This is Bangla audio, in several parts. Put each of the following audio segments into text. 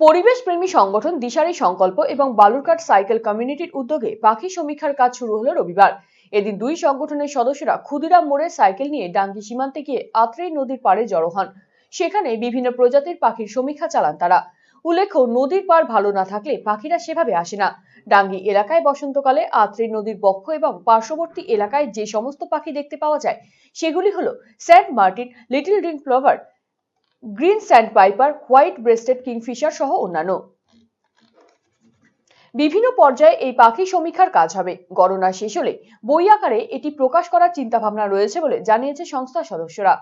পরিবেশ প্রেমী সংগঠন দিশারি সংকল্প এবং বালুরঘাট সাইকেল কমিউনিটির উদ্যোগে পাখি সমীক্ষার কাজ শুরু হলো রবিবার। এদিন দুই সংগঠনের সদস্যরা ক্ষুদিরাম মোড়ে সাইকেল নিয়ে ডাঙ্গি সীমান্তে গিয়ে আত্রেই নদীর পাড়ে জড়ো হন। সেখানে বিভিন্ন প্রজাতির পাখির সমীক্ষা চালান তারা। উল্লেখ্য, নদীর পার ভালো না থাকলে পাখিরা সেভাবে আসে না। ডাঙ্গি এলাকায় বসন্তকালে আত্রি নদীর বক্ষ এবং পার্শ্ববর্তী এলাকায় যে সমস্ত পাখি দেখতে পাওয়া যায়, সেগুলি হলো sand martin, little ring plover green sandpiper white breasted kingfisher সহ অন্যান্য। বিভিন্ন পর্যায়ে এই পাখি সমীক্ষার কাজ হবে। গণনা শেষ হলে বই আকারে এটি প্রকাশ করার চিন্তাভাবনা রয়েছে বলে জানিয়েছে সংস্থার সদস্যরা।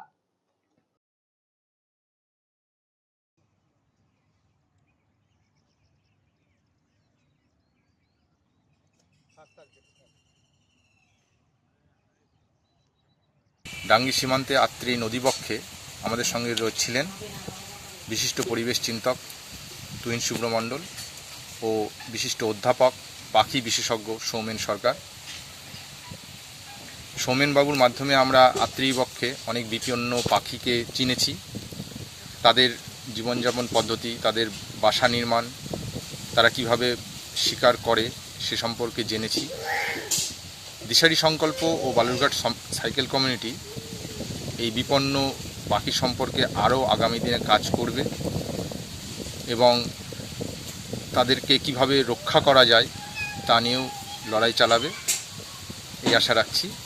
ডাঙ্গি সীমান্তে আত্রি নদীবক্ষে আমাদের সঙ্গে রয়েছিলেন বিশিষ্ট পরিবেশ চিন্তক তুহিন সুব্রমণ্ডল ও বিশিষ্ট অধ্যাপক, পাখি বিশেষজ্ঞ সৌমেন সরকার। সৌমেনবাবুর মাধ্যমে আমরা আত্রিবক্ষে অনেক বিপন্ন পাখিকে চিনেছি। তাদের জীবনযাপন পদ্ধতি, তাদের বাসা নির্মাণ, তারা কীভাবে শিকার করে সে সম্পর্কে জেনেছি। দিশারি সংকল্প ও বালুরঘাট সাইকেল কমিউনিটি এই বিপন্ন পাখি সম্পর্কে আরও আগামী দিনে কাজ করবে এবং তাদেরকে কীভাবে রক্ষা করা যায় তা নিয়েও লড়াই চালাবে, এই আশা রাখছি।